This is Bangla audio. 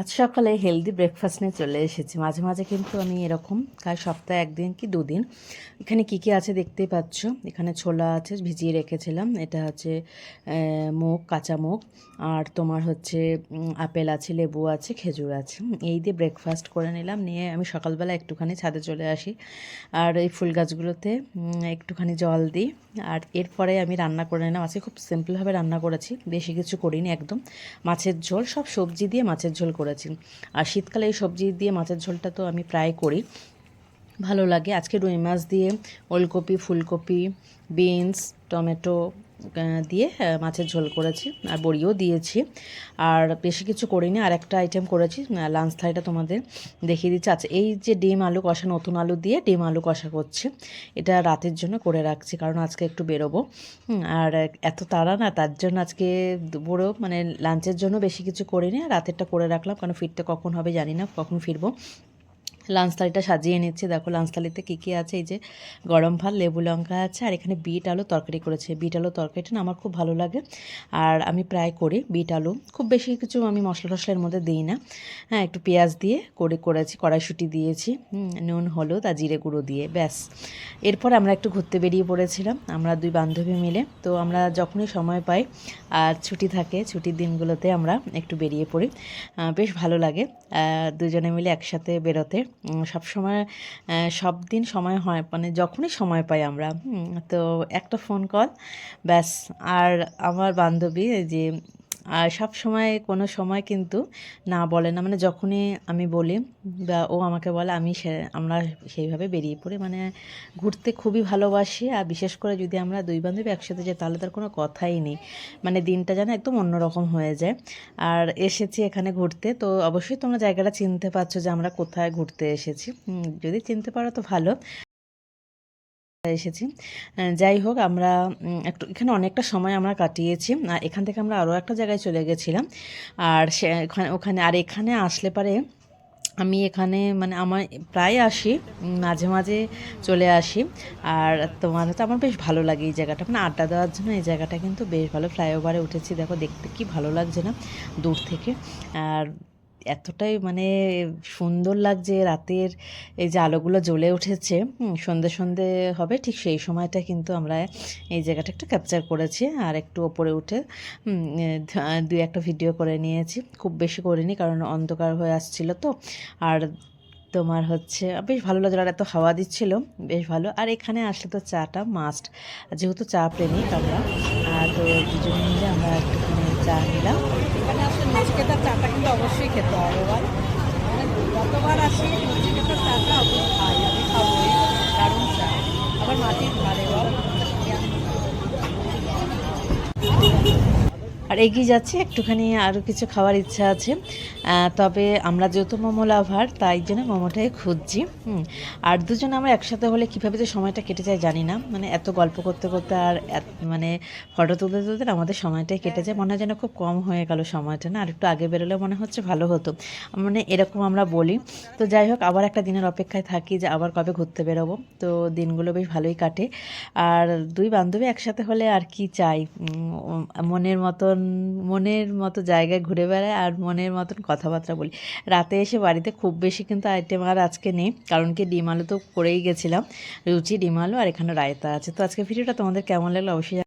আজ সকালে হেলদি ব্রেকফাস্ট নিয়ে চলে এসেছি। মাঝে মাঝে কিন্তু আমি এরকম, প্রায় সপ্তাহে একদিন কি দুদিন, এখানে কি কি আছে দেখতেই পাচ্ছ? এখানে ছোলা আছে, ভিজিয়ে রেখেছিলাম। এটা হচ্ছে মুগ, কাঁচা মুগ, আর তোমার হচ্ছে আপেল আছে, লেবু আছে, খেজুর আছে। এই দিয়ে ব্রেকফাস্ট করে নিলাম। নিয়ে আমি সকালবেলা একটুখানি ছাদে চলে আসি। আর এই ফুল গাছগুলোতে একটুখানি জল দিই। আর এরপরে আমি রান্না করে নিলাম। আজকে খুব সিম্পলভাবে রান্না করেছি। বেশি কিছু করিনি একদম। মাছের ঝোল, সব সবজি দিয়ে মাছের ঝোল করেছি আর শীতকালে এই সবজি দিয়ে মাছের ঝোলটা তো আমি প্রায় করি। ভালো লাগে। আজকে রুই মাছ দিয়ে ওলকপি, ফুলকপি, বিনস, টমেটো দিয়ে মাছের ঝোল করেছি আর বড়িও দিয়েছি। আর বেশি কিছু করিনি, আর একটা আইটেম করেছি লাঞ্চ থালিটা তোমাদের দেখিয়ে দিচ্ছি। আচ্ছা এই যে ডিম আলু কষা, নতুন আলু দিয়ে ডিম আলু কষা করছি। এটা রাতের জন্য করে রাখছি, কারণ আজকে একটু বেরোবো। আর এত তাড়া না, তার জন্য আজকে দুপুরেও মানে লাঞ্চের জন্য বেশি কিছু করিনি, আর রাতেরটা করে রাখলাম কারণ ফিরতে কখন হবে জানি না, কখন ফিরবো। লাঞ্চ থালিটা সাজিয়ে নিচ্ছি। দেখো লাঞ্চ থালিতে কী কী আছে? এই যে গরম ভাত, লেবু লঙ্কা আছে, আর এখানে বিট আলু তরকারি করেছে। বিট আলু তরকারিটা না আমার খুব ভালো লাগে। আর আমি প্রায় করি বিট আলু। খুব বেশি কিছু আমি মশলা টশলার মধ্যে দিই না। হ্যাঁ একটু পেঁয়াজ দিয়ে করে, করেছি, কড়াইশুঁটি দিয়েছি নুন, হলুদ আর জিরে গুঁড়ো দিয়ে, ব্যাস। এরপর আমরা একটু ঘুরতে বেরিয়ে পড়েছিলাম, আমরা দুই বান্ধবী মিলে। তো আমরা যখনই সময় পাই আর ছুটি থাকে, ছুটির দিনগুলোতে আমরা একটু বেরিয়ে পড়ি। বেশ ভালো লাগে। দুজনে মিলে একসাথে বেরোতে। উম, সব দিন সময় হয় মানে যখনই সময় পাই আমরা তো একটা ফোন কল ব্যাস। আর আমার বান্ধবী যে আর সব সময় কোনো সময় কিন্তু না বলে না। মানে যখনই আমি বলি বা ও আমাকে বলে, আমি সে, আমরা সেইভাবে বেরিয়ে পড়ি। মানে ঘুরতে খুবই ভালোবাসি। আর বিশেষ করে যদি আমরা দুই বান্ধবী একসাথে যাই, তাহলে তার কোনো কথাই নেই। মানে দিনটা যেন একদম অন্যরকম হয়ে যায়। আর এসেছি এখানে ঘুরতে। তো অবশ্যই তোমরা জায়গাটা চিনতে পারছ যে আমরা কোথায় ঘুরতে এসেছি। যদি চিনতে পারো তো ভালো। এসেছি। যাই হোক, আমরা একটু, এখানে অনেকটা সময় আমরা কাটিয়েছি। আর এখান থেকে আমরা আরও একটা জায়গায় চলে গেছিলাম। আর সে ওখানে, আর এখানে আসলে পারে আমি এখানে মানে আমার প্রায় আসি মাঝে মাঝে চলে আসি। আর তোমার হচ্ছে আমার বেশ ভালো লাগে এই জায়গাটা। মানে আড্ডা দেওয়ার জন্য এই জায়গাটা কিন্তু বেশ ভালো। ফ্লাইওভারে উঠেছি, দেখো দেখতে কি ভালো লাগছে না দূর থেকে। আর এতটাই মানে সুন্দর লাগছে রাতের এই যে আলোগুলো জ্বলে উঠেছে। সন্ধে সন্ধে হবে, ঠিক সেই সময়টা কিন্তু আমরা এই জায়গাটা একটু ক্যাপচার করেছি আর একটু ওপরে উঠে দুই একটা ভিডিও করে নিয়েছি। খুব বেশি করিনি কারণ অন্ধকার হয়ে আসছিল তো। আর তোমার হচ্ছে, বেশ ভালো লাগল আর এত হাওয়া দিচ্ছিল, বেশ ভালো। আর এখানে আসলে তো চাটা মাস্ট যেহেতু চা প্রেমিক আমরা তো দুজনে মিলে আমরা একটুখানি চা নিলাম। অবশ্যই খেতে হবে মানে যতবার আসি নচিকেতার চাটা অবশ্যই খাই আমি খাবোই দারুণ চা আবার মাটির ধারে বল আর এগিয়ে যাচ্ছে, একটুখানি আরও কিছু খাওয়ার ইচ্ছা আছে। তবে আমরা যেহেতু মোমো লাভার, তাই জন্য মোমোটাই খুঁজছি। আর দুজন আমরা একসাথে হলে কীভাবে যে সময়টা কেটে যায় জানি না। মানে এত গল্প করতে করতে আর মানে ফটো তুলতে তুলতে আমাদের সময়টাই কেটে যায়। মনে হয় যেন খুব কম হয়ে গেল সময়টা, না? আর একটু আগে বেরোলে মনে হচ্ছে ভালো হতো। মানে এরকম আমরা বলি। তো যাই হোক, আবার একটা দিনের অপেক্ষায় থাকি যে আবার কবে ঘুরতে বেরোবো। তো দিনগুলো বেশ ভালোই কাটে। আর দুই বান্ধবী একসাথে হলে আর কি চাই? মনের মতন মনের মতো জায়গায় ঘুরে বেড়ায় আর মনের মতন কথাবার্তা বলি। রাতে এসে বাড়িতে খুব বেশি কিন্তু আইটেম আর আজকে নেই, কারণ কি ডিম আলু তো করেই গেছিলাম। রুচি ডিম আলু আর এখানে রায়তা আছে। তো আজকে ভিডিওটা তোমাদের কেমন লাগল অবশ্যই